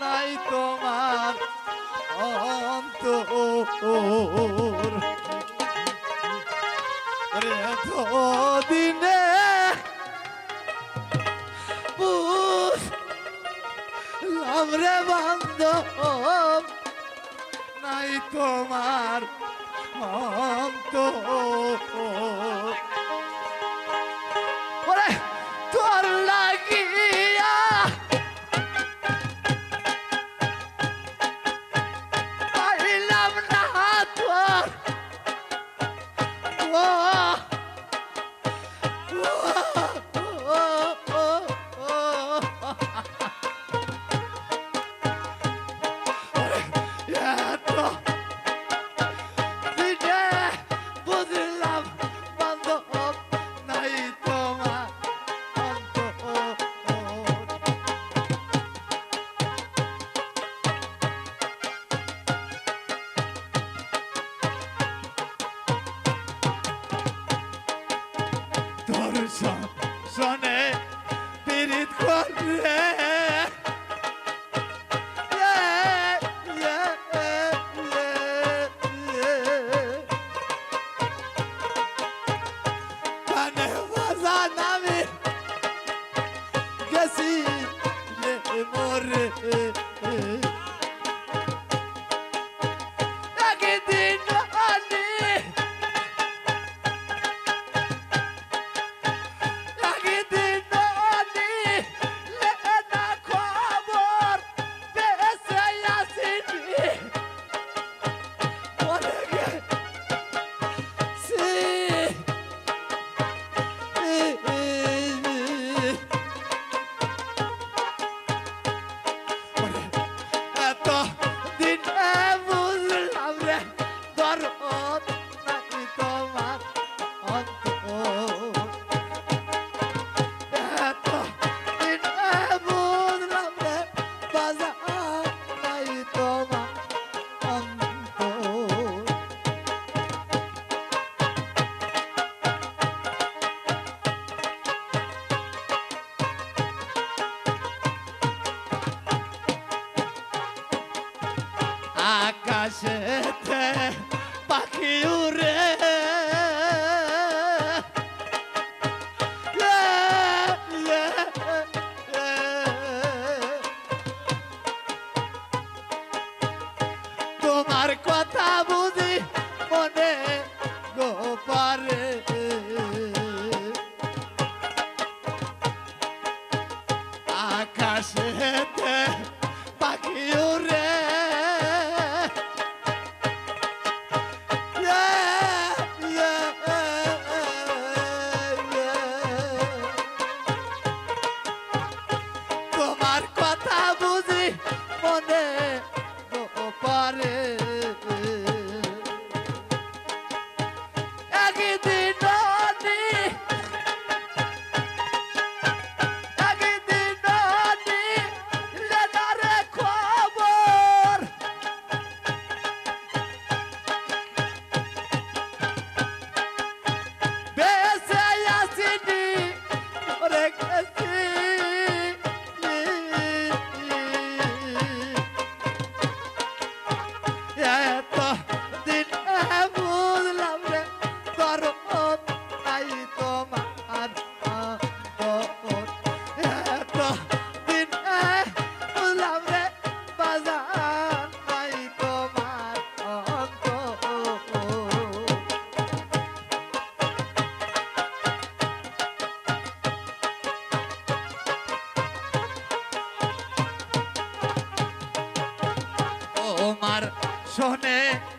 নাই তোমার অন্তর। দিনে আমরে বান্ধব নাই তোমার অন্তর। Ah! তোর সনে পীড়িত করবে আকাশেতে পাখি উড়ে। তোমার কথা বুঝি মনে গোপারে আকাশে garzones